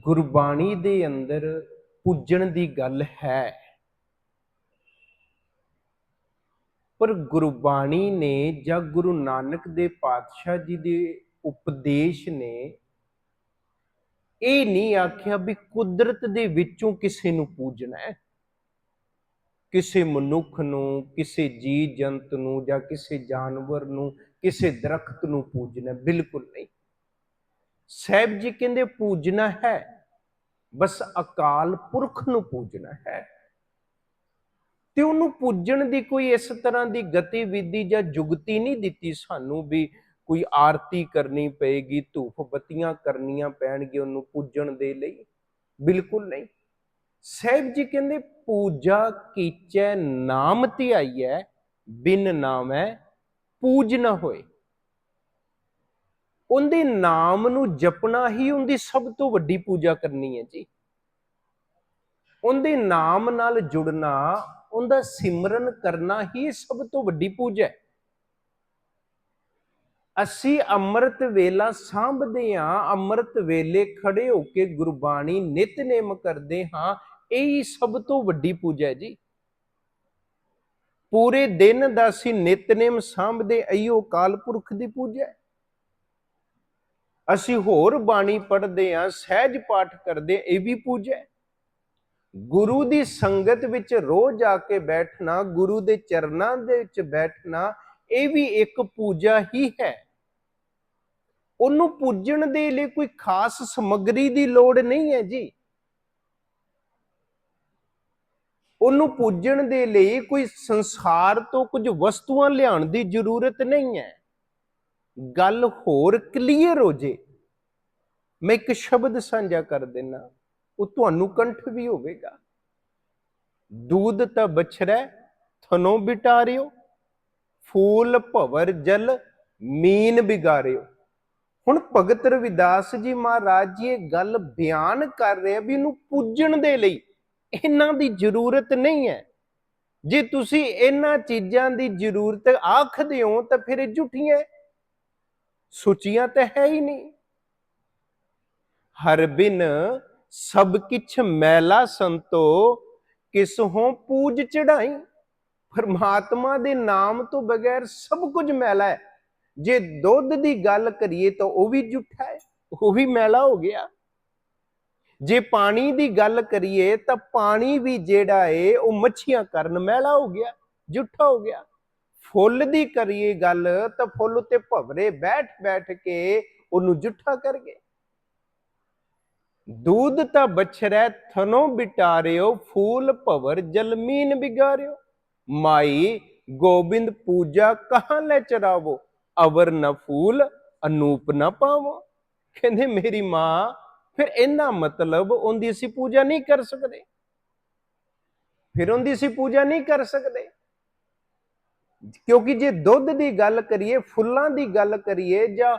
ਗੁਰਬਾਣੀ ਦੇ ਅੰਦਰ ਪੂਜਣ ਦੀ ਗੱਲ ਹੈ। ਪਰ ਗੁਰਬਾਣੀ ਨੇ ਜਾਂ ਗੁਰੂ ਨਾਨਕ ਦੇ ਪਾਤਸ਼ਾਹ ਜੀ ਦੇ ਉਪਦੇਸ਼ ਨੇ ਇਹ ਨਹੀਂ ਆਖਿਆ ਵੀ ਕੁਦਰਤ ਦੇ ਵਿੱਚੋਂ ਕਿਸੇ ਨੂੰ ਪੂਜਣਾ ਹੈ। ਕਿਸੇ ਮਨੁੱਖ ਨੂੰ, ਕਿਸੇ ਜੀਵ ਜੰਤ ਨੂੰ ਜਾਂ ਕਿਸੇ ਜਾਨਵਰ ਨੂੰ, ਕਿਸੇ ਦਰਖਤ ਨੂੰ ਪੂਜਣਾ ਬਿਲਕੁਲ ਨਹੀਂ। ਸਾਹਿਬ ਜੀ ਕਹਿੰਦੇ ਪੂਜਣਾ ਹੈ, ਬਸ ਅਕਾਲ ਪੁਰਖ ਨੂੰ ਪੂਜਣਾ ਹੈ। ਤੇ ਉਹਨੂੰ ਪੂਜਣ ਦੀ ਕੋਈ ਇਸ ਤਰ੍ਹਾਂ ਦੀ ਗਤੀਵਿਧੀ ਜਾਂ ਜੁਗਤੀ ਨਹੀਂ ਦਿੱਤੀ ਸਾਨੂੰ ਵੀ ਕੋਈ ਆਰਤੀ ਕਰਨੀ ਪਏਗੀ ਧੂਫ ਬੱਤੀਆਂ ਕਰਨੀਆਂ ਪੈਣਗੀਆਂ ਉਹਨੂੰ ਪੂਜਣ ਦੇ ਲਈ? ਬਿਲਕੁਲ ਨਹੀਂ। ਸਾਹਿਬ ਜੀ ਕਹਿੰਦੇ ਪੂਜਾ ਕੀਚੈ ਨਾਮ ਧਿਆਈਐ, ਬਿਨ ਨਾਮੈ ਪੂਜ ਨਾ ਹੋਏ। ਉਹਦੇ ਨਾਮ ਨੂੰ ਜਪਣਾ ਹੀ ਉਹਦੀ ਸਭ ਤੋਂ ਵੱਡੀ ਪੂਜਾ ਕਰਨੀ ਹੈ ਜੀ। ਉਹਦੇ ਨਾਮ ਨਾਲ ਜੁੜਨਾ, ਉਹਦਾ ਸਿਮਰਨ ਕਰਨਾ ਹੀ ਸਭ ਤੋਂ ਵੱਡੀ ਪੂਜਾ ਹੈ। ਅਸੀਂ ਅੰਮ੍ਰਿਤ ਵੇਲਾ ਸਾਂਭਦੇ ਹਾਂ, ਅੰਮ੍ਰਿਤ ਵੇਲੇ ਖੜੇ ਹੋ ਕੇ ਗੁਰਬਾਣੀ ਨਿਤਨੇਮ ਕਰਦੇ ਹਾਂ, ਇਹ ਹੀ ਸਭ ਤੋਂ ਵੱਡੀ ਪੂਜਾ ਹੈ ਜੀ। ਪੂਰੇ ਦਿਨ ਦਾ ਅਸੀਂ ਨਿਤਨੇਮ ਸਾਂਭਦੇ, ਅਈਓ ਕਾਲ ਪੁਰਖ ਦੀ ਪੂਜਾ ਹੈ। ਅਸੀਂ ਹੋਰ ਬਾਣੀ ਪੜ੍ਹਦੇ ਹਾਂ, ਸਹਿਜ ਪਾਠ ਕਰਦੇ ਇਹ ਵੀ ਪੂਜਾ ਹੈ। ਗੁਰੂ ਦੀ ਸੰਗਤ ਵਿੱਚ ਰੋਜ਼ ਆ ਕੇ ਬੈਠਣਾ, ਗੁਰੂ ਦੇ ਚਰਨਾਂ ਦੇ ਵਿੱਚ ਬੈਠਣਾ, ਇਹ ਵੀ ਇੱਕ ਪੂਜਾ ਹੀ ਹੈ। ਉਹਨੂੰ ਪੂਜਣ ਦੇ ਲਈ ਕੋਈ ਖਾਸ ਸਮੱਗਰੀ ਦੀ ਲੋੜ ਨਹੀਂ ਹੈ ਜੀ। ਉਹਨੂੰ ਪੂਜਣ ਦੇ ਲਈ ਕੋਈ ਸੰਸਾਰ ਤੋਂ ਕੁਝ ਵਸਤੂਆਂ ਲਿਆਉਣ ਦੀ ਜ਼ਰੂਰਤ ਨਹੀਂ ਹੈ। ਗੱਲ ਹੋਰ ਕਲੀਅਰ ਹੋ ਜੇ, ਮੈਂ ਇੱਕ ਸ਼ਬਦ ਸਾਂਝਾ ਕਰ ਦੇਣਾ ਉਹ ਤੁਹਾਨੂੰ ਕੰਠ ਵੀ ਹੋਵੇਗਾ। ਦੂਧ ਤਾਂ ਬਛੜੈ, ਥਨੋ ਬਿਟਾਰਿਓ, ਫੂਲ ਭਵਰ ਜਲ, ਮੀਨ ਬਿਗਾਰਿਓ। ਹੁਣ ਭਗਤ ਰਵਿਦਾਸ ਜੀ ਮਹਾਰਾਜ ਜੀ ਇਹ ਗੱਲ ਬਿਆਨ ਕਰ ਰਹੇ ਆ ਵੀ ਇਹਨੂੰ ਪੂਜਣ ਦੇ ਲਈ ਇਹਨਾਂ ਦੀ ਜ਼ਰੂਰਤ ਨਹੀਂ ਹੈ। ਜੇ ਤੁਸੀਂ ਇਹਨਾਂ ਚੀਜ਼ਾਂ ਦੀ ਜ਼ਰੂਰਤ ਆਖਦੇ ਹੋ ਤਾਂ ਫਿਰ ਇਹ ਝੂਠੀਆਂ ਸੁਚੀਆਂ ਤਾਂ ਹੈ ਹੀ ਨਹੀਂ। ਹਰ ਬਿਨ ਸਭ ਕਿਛ ਮੈਲਾ ਸੰਤੋ ਕਿਸਹੋਂ ਪੂਜ ਚੜਾਈ। ਪਰਮਾਤਮਾ ਦੇ ਨਾਮ ਤੋਂ ਬਗੈਰ ਸਭ ਕੁਝ ਮੈਲਾ ਹੈ। ਜੇ ਦੁੱਧ ਦੀ ਗੱਲ ਕਰੀਏ ਤਾਂ ਉਹ ਵੀ ਝੂਠਾ ਹੈ, ਉਹ ਵੀ ਮੈਲਾ ਹੋ ਗਿਆ। ਜੇ ਪਾਣੀ ਦੀ ਗੱਲ ਕਰੀਏ ਤਾਂ ਪਾਣੀ ਵੀ ਜਿਹੜਾ ਏ, ਉਹ ਮੱਛੀਆਂ ਕਰਨ ਮੈਲਾ ਹੋ ਗਿਆ ਝੂਠਾ ਹੋ ਗਿਆ। ਫੁੱਲ ਦੀ ਕਰੀਏ ਗੱਲ ਤਾਂ ਫੁੱਲ ਉੱਤੇ ਭਵਰੇ ਬੈਠ ਬੈਠ ਕੇ ਉਹਨੂੰ ਜੁੱਠਾ ਕਰ ਗਏ ਦੂਧ ਤਾਂ ਬਛਰੈ ਥਨੋ ਬਿਟਾਰਿਓ, ਫੂਲ ਭਵਰ ਜਲਮੀਨ ਬਿਗਾਰਿਓ। ਮਾਈ ਗੋਬਿੰਦ ਪੂਜਾ ਕਹਾਂ ਲੈ ਚਰਾਵੋ? ਅਵਰ ਨ ਫੂਲ, ਅਨੂਪ ਨ ਪਾਵੋ। ਕਹਿੰਦੇ ਮੇਰੀ ਮਾਂ, ਫਿਰ ਇਹਨਾਂ ਮਤਲਬ ਉਹਦੀ ਅਸੀਂ ਪੂਜਾ ਨਹੀਂ ਕਰ ਸਕਦੇ। ਫਿਰ ਉਹਦੀ ਅਸੀਂ ਪੂਜਾ ਨਹੀਂ ਕਰ ਸਕਦੇ। ਕਿਉਂਕਿ ਜੇ ਦੁੱਧ ਦੀ ਗੱਲ ਕਰੀਏ, ਫੁੱਲਾਂ ਦੀ ਗੱਲ ਕਰੀਏ ਜਾਂ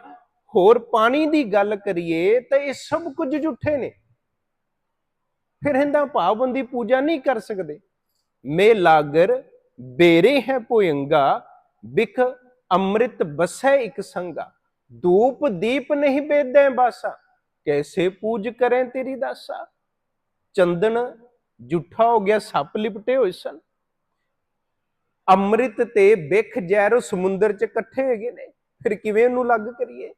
ਹੋਰ ਪਾਣੀ ਦੀ ਗੱਲ ਕਰੀਏ, ਤਾਂ ਇਹ ਸਭ ਕੁਝ ਝੂਠੇ ਨੇ। ਫਿਰ ਇਹਦਾ ਭਾਵਬੰਦੀ ਪੂਜਾ ਨਹੀਂ ਕਰ ਸਕਦੇ। ਮੇ ਲਾਗਰ, ਬੇਰੇ ਹੈ ਭੋਇੰਗਾ, ਬਿਖ ਅੰਮ੍ਰਿਤ ਬਸੈ ਇੱਕ ਸੰਗਾ। ਧੂਪ ਦੀਪ ਨਹੀਂ ਬੇਦੈ ਬਾਸਾ, ਕੈਸੇ ਪੂਜ ਕਰੇ ਤੇਰੀ ਦਾਸਾ? ਚੰਦਨ ਝੂਠਾ ਹੋ ਗਿਆ ਸੱਪ ਲਿਪਟੇ ਹੋਏ ਸਨ। ਅੰਮ੍ਰਿਤ ਤੇ ਬਿਖ ਜ਼ਹਿਰ ਸਮੁੰਦਰ 'ਚ ਇਕੱਠੇ ਹੈਗੇ ਨੇ, ਫਿਰ ਕਿਵੇਂ ਉਹਨੂੰ ਲੱਗ ਕਰੀਏ?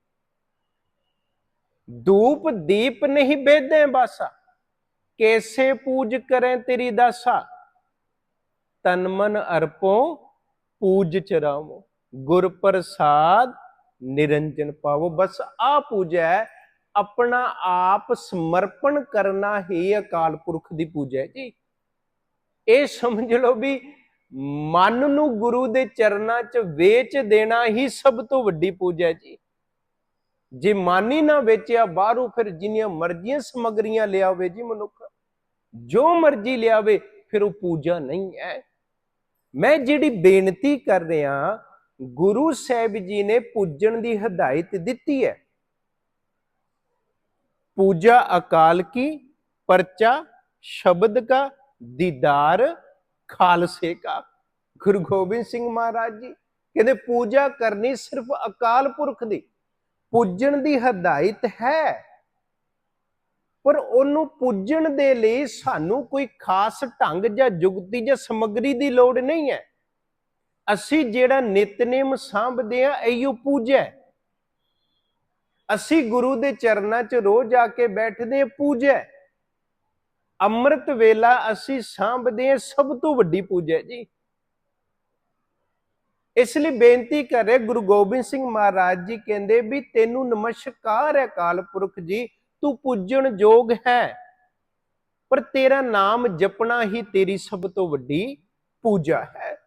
ਧੂਪ ਦੀਪ ਨਹੀਂ ਬੇਦੈ ਬਾਸਾ, ਕੈਸੇ ਪੂਜ ਕਰੇ ਤੇਰੀ ਦਾਸਾ? ਤਨ ਮਨ ਅਰਪੋ, ਪੂਜ ਚਰਾਵੋ ਗੁਰ ਪ੍ਰਸਾਦ ਨਿਰੰਜਨ ਪਾਵੋ। ਬਸ ਆ ਪੂਜਾ ਹੈ, ਆਪਣਾ ਆਪ ਸਮਰਪਣ ਕਰਨਾ ਹੀ ਅਕਾਲ ਪੁਰਖ ਦੀ ਪੂਜਾ ਹੈ ਜੀ। ਇਹ ਸਮਝ ਲਓ ਵੀ ਮਨ ਨੂੰ ਗੁਰੂ ਦੇ ਚਰਨਾਂ 'ਚ ਵੇਚ ਦੇਣਾ ਹੀ ਸਭ ਤੋਂ ਵੱਡੀ ਪੂਜਾ ਹੈ ਜੀ। ਜੇ ਮਨ ਹੀ ਨਾ ਵੇਚਿਆ, ਬਾਹਰੋਂ ਫਿਰ ਜਿੰਨੀਆਂ ਮਰਜ਼ੀਆਂ ਸਮਗਰੀਆਂ ਲਿਆਵੇ ਜੀ ਮਨੁੱਖ। ਜੋ ਮਰਜ਼ੀ ਲਿਆਵੇ, ਫਿਰ ਉਹ ਪੂਜਾ ਨਹੀਂ ਹੈ। ਮੈਂ ਜਿਹੜੀ ਬੇਨਤੀ ਕਰ ਰਿਹਾ, ਗੁਰੂ ਸਾਹਿਬ ਜੀ ਨੇ ਪੂਜਣ ਦੀ ਹਦਾਇਤ ਦਿੱਤੀ ਹੈ। ਪੂਜਾ ਅਕਾਲ ਕੀ, ਪਰਚਾ, ਸ਼ਬਦ ਦਾ ਦੀਦਾਰ ਖਾਲਸੇ ਕਾ। ਗੁਰੂ ਗੋਬਿੰਦ ਸਿੰਘ ਮਹਾਰਾਜ ਜੀ ਕਹਿੰਦੇ, ਪੂਜਾ ਕਰਨੀ ਸਿਰਫ ਅਕਾਲ ਪੁਰਖ ਦੀ। ਪੂਜਣ ਦੀ ਹਦਾਇਤ ਹੈ। ਪਰ ਉਹਨੂੰ ਪੂਜਣ ਦੇ ਲਈ ਸਾਨੂੰ ਕੋਈ ਖਾਸ ਢੰਗ ਜਾਂ ਜੁਗਤੀ ਜਾਂ ਸਮੱਗਰੀ ਦੀ ਲੋੜ ਨਹੀਂ ਹੈ। ਅਸੀਂ ਜਿਹੜਾ ਨਿਤਨੇਮ ਸਾਂਭਦੇ ਆ ਇਹੋ ਪੂਜੈ ਅਸੀਂ ਗੁਰੂ ਦੇ ਚਰਨਾਂ 'ਚ ਰੋਜ਼ ਆ ਕੇ ਬੈਠਦੇ ਆ ਪੂਜੈ ਅੰਮ੍ਰਿਤ ਵੇਲਾ ਅਸੀਂ ਸਾਂਭਦੇ ਹਾਂ, ਸਭ ਤੋਂ ਵੱਡੀ ਪੂਜਾ ਜੀ। ਇਸ ਲਈ ਬੇਨਤੀ ਕਰੇ ਗੁਰੂ ਗੋਬਿੰਦ ਸਿੰਘ ਮਹਾਰਾਜ ਜੀ ਕਹਿੰਦੇ ਵੀ ਤੈਨੂੰ ਨਮਸਕਾਰ ਹੈ ਕਾਲ ਪੁਰਖ ਜੀ, ਤੂੰ ਪੂਜਣ ਯੋਗ ਹੈ। ਪਰ ਤੇਰਾ ਨਾਮ ਜਪਣਾ ਹੀ ਤੇਰੀ ਸਭ ਤੋਂ ਵੱਡੀ ਪੂਜਾ ਹੈ।